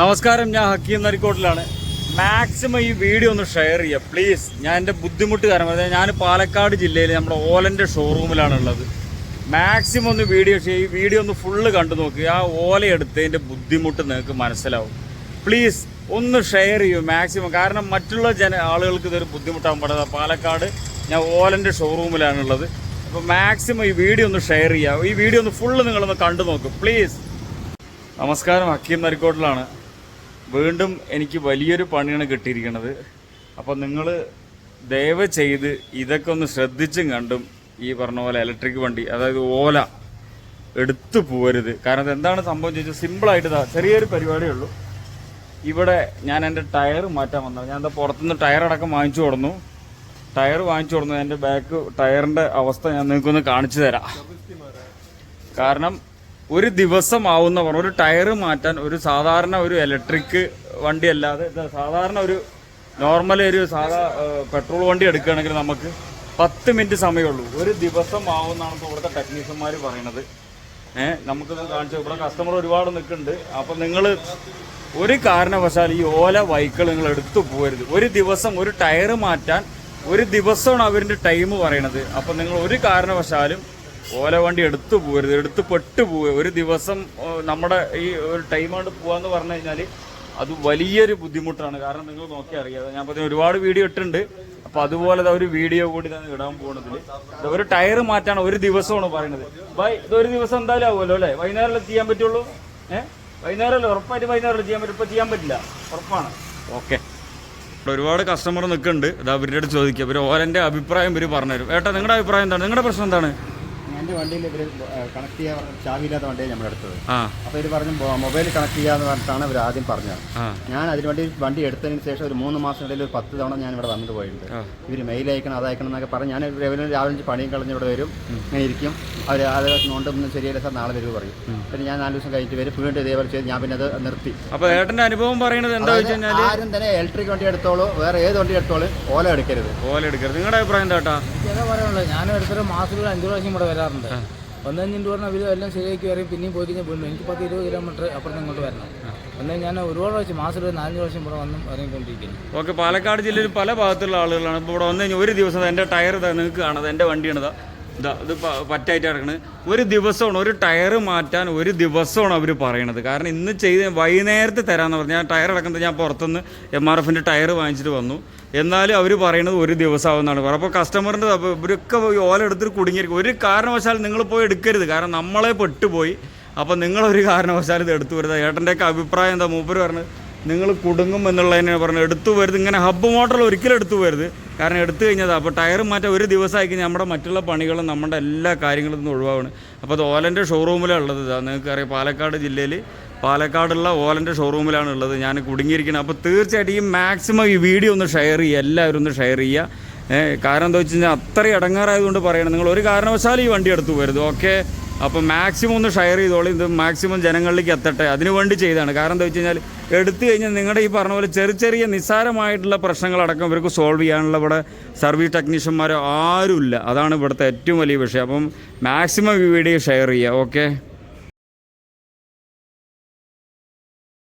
നമസ്കാരം ഞാൻ ഹക്കീം നരിക്കോട്ടിലാണ് മാക്സിമം ഈ വീഡിയോ ഒന്ന് ഷെയർ ചെയ്യുക പ്ലീസ്. ഞാൻ എന്റെ ബുദ്ധിമുട്ട് കാരണം അതായത് ഞാൻ പാലക്കാട് ജില്ലയിൽ നമ്മുടെ ഓലന്റെ ഷോറൂമിലാണ് ഉള്ളത് മാക്സിമം ഒന്ന് വീഡിയോ ഈ വീഡിയോ ഒന്ന് ഫുള്ള് കണ്ടു നോക്കുക. ആ ഓല എടുത്തതിന്റെ ബുദ്ധിമുട്ട് നിങ്ങൾക്ക് മനസ്സിലാവും. പ്ലീസ് ഒന്ന് ഷെയർ ചെയ്യൂ മാക്സിമം. കാരണം മറ്റുള്ള ജന ആളുകൾക്ക് ഇതൊരു ബുദ്ധിമുട്ടാകും പാടില്ല. പാലക്കാട് ഞാൻ ഓലന്റെ ഷോറൂമിലാണ് ഉള്ളത് അപ്പോൾ മാക്സിമം ഈ വീഡിയോ ഒന്ന് ഷെയർ ചെയ്യുക. ഈ വീഡിയോ ഒന്ന് ഫുള്ള് നിങ്ങളൊന്ന് കണ്ടു നോക്കും പ്ലീസ്. നമസ്കാരം ഹക്കീം നരിക്കോട്ടിലാണ് വീണ്ടും എനിക്ക് വലിയൊരു പണിയാണ് കിട്ടിയിരിക്കുന്നത്. അപ്പോൾ നിങ്ങൾ ദയവ് ചെയ്ത് ഇതൊക്കെ ഒന്ന് ശ്രദ്ധിച്ചും കണ്ടും ഈ പറഞ്ഞ പോലെ ഇലക്ട്രിക് വണ്ടി അതായത് ഓല എടുത്തു പോരുത്. കാരണം അത് എന്താണ് സംഭവം ചോദിച്ചാൽ സിമ്പിളായിട്ട് ചെറിയൊരു പരിപാടിയേ ഉള്ളൂ. ഇവിടെ ഞാൻ എന്റെ ടയർ മാറ്റാൻ വന്നത്. ഞാൻ എന്താ പുറത്തുനിന്ന് ടയർ അടക്കം വാങ്ങിച്ചു കൊടുന്നു. ടയർ വാങ്ങിച്ചു കൊടുന്നു. എന്റെ ബാക്ക് ടയറിന്റെ അവസ്ഥ ഞാൻ നിങ്ങൾക്കൊന്ന് കാണിച്ചു തരാം. കാരണം ഒരു ദിവസം ആവുന്നവർ ഒരു ടയർ മാറ്റാൻ ഒരു സാധാരണ ഒരു ഇലക്ട്രിക് വണ്ടി അല്ലാതെ സാധാരണ ഒരു നോർമൽ ഒരു സാധാ പെട്രോൾ വണ്ടി എടുക്കുകയാണെങ്കിൽ നമുക്ക് പത്ത് മിനിറ്റ് സമയമുള്ളൂ. ഒരു ദിവസം ആവുമെന്നാണ് ഇപ്പോൾ ഇവിടുത്തെ ടെക്നീഷ്യന്മാർ പറയണത്. ഏഹ് നമുക്കിത് കാണിച്ചു ഇവിടെ കസ്റ്റമർ ഒരുപാട് നിൽക്കുന്നുണ്ട്. അപ്പം നിങ്ങൾ ഒരു കാരണവശാൽ ഈ ഓല വൈക്കിൾ നിങ്ങൾ എടുത്തു പോകരുത്. ഒരു ദിവസം ഒരു ടയർ മാറ്റാൻ ഒരു ദിവസമാണ് അവരിന്റെ ടൈം പറയണത്. അപ്പം നിങ്ങൾ ഒരു കാരണവശാലും ഓല വണ്ടി എടുത്തു പോകരുത് എടുത്ത് പെട്ടു പോവുക. ഒരു ദിവസം നമ്മുടെ ഈ ഒരു ടൈം കൊണ്ട് പോവാന്ന് പറഞ്ഞു കഴിഞ്ഞാൽ അത് വലിയൊരു ബുദ്ധിമുട്ടാണ്. കാരണം നിങ്ങൾ നോക്കി അറിയാതെ ഞാൻ പറഞ്ഞ ഒരുപാട് വീഡിയോ ഇട്ടിട്ടുണ്ട്. അപ്പൊ അതുപോലെ ഒരു വീഡിയോ കൂടി തന്നെ ഇടാൻ പോകുന്നതിൽ ഒരു ടയർ മാറ്റാണ് ഒരു ദിവസമാണ് പറയുന്നത്. ബൈ ഇത് ഒരു ദിവസം എന്തായാലും ആവുമല്ലോ അല്ലേ? വൈകുന്നേരം ചെയ്യാൻ പറ്റുള്ളൂ? ഏഹ് വൈകുന്നേരം ഉറപ്പായിട്ട് വൈകുന്നേരം ചെയ്യാൻ പറ്റും? ഇപ്പൊ ചെയ്യാൻ പറ്റില്ല. ഉറപ്പാണ്. ഓക്കെ. ഒരുപാട് കസ്റ്റമർ നിൽക്കുന്നുണ്ട് അത് അവരുടെ അടുത്ത് ചോദിക്കുക ഇവർ ഓരന്റെ അഭിപ്രായം ഇവർ പറഞ്ഞുതരും ഏട്ടാ നിങ്ങളുടെ അഭിപ്രായം എന്താണ്? നിങ്ങളുടെ പ്രശ്നം എന്താണ്? എന്റെ വണ്ടിയിൽ ഇവർ കണക്ട് ചെയ്യാൻ പറഞ്ഞ ചാവിയില്ലാത്ത വണ്ടിയാണ് നമ്മൾ എടുത്തത് അപ്പോൾ ഇവർ പറഞ്ഞു മൊബൈൽ കണക്ട് ചെയ്യാന്ന് പറഞ്ഞിട്ടാണ് ഇവർ ആദ്യം പറഞ്ഞത്. ഞാൻ അതിന് വേണ്ടി വണ്ടി എടുത്തതിന് ശേഷം ഒരു മൂന്ന് മാസത്തിനിടയിൽ ഒരു പത്ത് തവണ ഞാൻ ഇവിടെ വന്നിട്ട് പോയിട്ടുണ്ട്. ഇവർ മെയിൽ അയക്കണം അതയക്കണം എന്നൊക്കെ പറഞ്ഞ് ഞാൻ രാവിലെ രാവിലെ പണിയും കളഞ്ഞ് ഇവിടെ വരും. ഇങ്ങനെ ഇരിക്കും. അവർ അത് നോണ്ടൊന്നും ശരിയല്ല സാർ നാളെ വരും പറയും. പിന്നെ ഞാൻ നാല് ദിവസം കഴിഞ്ഞിട്ട് വരും. വീണ്ടും ഇതേപോലെ ചെയ്ത് ഞാൻ പിന്നെ അത് നിർത്തി. അപ്പോൾ ഏട്ടന്റെ അനുഭവം പറയുന്നത് എന്താ വെച്ചാൽ ആരും തന്നെ ഇലക്ട്രിക് വണ്ടി എടുത്തോളൂ വേറെ ഏത് വണ്ടി എടുത്തോളൂ ഓല എടുക്കരുത്. ഓല എടുക്കരുത്. നിങ്ങളുടെ അഭിപ്രായം എന്താ ഏട്ടാ? ഇതൊക്കെ പറയാനുള്ളത്? ഞാനും എടുത്തൊരു മാസത്തിൽ അഞ്ച് പ്രാവശ്യം ഇവിടെ വരാറുണ്ട്. ഒന്നഞ്ചിന്റെ പറഞ്ഞാൽ അവർ എല്ലാം ശരിയാക്കി വരും പിന്നെയും പോയി കഴിഞ്ഞാൽ വീണ്ടും എനിക്ക് പത്ത് ഇരുപത് കിലോമീറ്റർ അപ്പുറത്ത് ഇങ്ങോട്ട് വരണം. അന്നേ ഞാൻ ഒരുപാട് പ്രാവശ്യം മാസത്തിൽ ഒരു നാലഞ്ച് പ്രാവശ്യം ഇവിടെ വന്നും ഇറങ്ങിക്കൊണ്ടിരിക്കുന്നു. ഓക്കെ പാലക്കാട് ജില്ലയിൽ പല ഭാഗത്തുള്ള ആളുകളാണ്. ഇപ്പോൾ ഇവിടെ വന്നു കഴിഞ്ഞാൽ ഒരു ദിവസം എന്റെ ടയർ നിങ്ങൾക്ക് കാണാം. എന്റെ വണ്ടിയാണ് ഇതാ ഇതാ പറ്റായിട്ട് കിടക്കണത് ഒരു ദിവസമാണ് ഒരു ടയർ മാറ്റാൻ ഒരു ദിവസമാണ് അവർ പറയണത്. കാരണം ഇന്ന് ചെയ്ത് വൈകുന്നേരത്തെ തരാമെന്ന് പറഞ്ഞു ഞാൻ ടയർ അടക്കുന്നത് ഞാൻ പുറത്തുനിന്ന് എം ആർ എഫിന്റെ ടയർ വാങ്ങിച്ചിട്ട് വന്നു. എന്നാലും അവർ പറയുന്നത് ഒരു ദിവസമാവുന്നതാണ് പറയുന്നത് അപ്പോൾ കസ്റ്റമറിന്റെ ഇവരൊക്കെ ഓല എടുത്തിട്ട് കുടുങ്ങിയിരിക്കും. ഒരു കാരണവശാലും നിങ്ങൾ പോയി എടുക്കരുത്. കാരണം നമ്മളെ പെട്ടുപോയി. അപ്പോൾ നിങ്ങളൊരു കാരണവശാലും ഇത് എടുത്തു വരുന്നത് ഏട്ടന്റെയൊക്കെ അഭിപ്രായം എന്താ? മൂപ്പര് പറഞ്ഞത് നിങ്ങൾ കുടുങ്ങും എന്നുള്ളതിനെ പറഞ്ഞു എടുത്തു വരുത് ഇങ്ങനെ ഹബ്ബ് മോട്ടറിൽ ഒരിക്കലും എടുത്തു വരുത് കാരണം എടുത്തു കഴിഞ്ഞത്. അപ്പോൾ ടയർ മാറ്റാൻ ഒരു ദിവസമായി കഴിഞ്ഞാൽ നമ്മുടെ മറ്റുള്ള പണികളും നമ്മുടെ എല്ലാ കാര്യങ്ങളും നിന്ന് ഒഴിവാണ് അപ്പോൾ അത് ഓലന്റെ ഷോറൂമിലാണ് ഉള്ളത്. ഇതാ നിങ്ങൾക്ക് അറിയാം പാലക്കാട് ജില്ലയിൽ പാലക്കാടുള്ള ഓലന്റെ ഷോറൂമിലാണ് ഉള്ളത്. ഞാൻ കുടുങ്ങിയിരിക്കുന്നത് അപ്പോൾ തീർച്ചയായിട്ടും മാക്സിമം ഈ വീഡിയോ ഒന്ന് ഷെയർ ചെയ്യുക. എല്ലാവരും ഒന്ന് ഷെയർ ചെയ്യുക. കാരണം എന്താ വെച്ച് കഴിഞ്ഞാൽ അത്രയും ഇടങ്ങാറായതുകൊണ്ട് പറയണം. നിങ്ങൾ ഒരു കാരണവശാലും ഈ വണ്ടി എടുത്തു പോരുത് ഓക്കെ അപ്പോൾ മാക്സിമം ഒന്ന് ഷെയർ ചെയ്തോളൂ ഇത് മാക്സിമം ജനങ്ങളിലേക്ക് എത്തട്ടെ. അതിനു വേണ്ടി ചെയ്താണ്. കാരണം എന്താ വെച്ച് കഴിഞ്ഞാൽ എടുത്തു കഴിഞ്ഞാൽ നിങ്ങളുടെ ഈ പറഞ്ഞ പോലെ ചെറിയ ചെറിയ നിസ്സാരമായിട്ടുള്ള പ്രശ്നങ്ങളടക്കം ഇവർക്ക് സോൾവ് ചെയ്യാനുള്ള ഇവിടെ സർവീസ് ടെക്നീഷ്യന്മാരോ ആരുമില്ല. അതാണ് ഇവിടുത്തെ ഏറ്റവും വലിയ വിഷയം. അപ്പം മാക്സിമം ഈ വീഡിയോ ഷെയർ ചെയ്യുക ഓക്കെ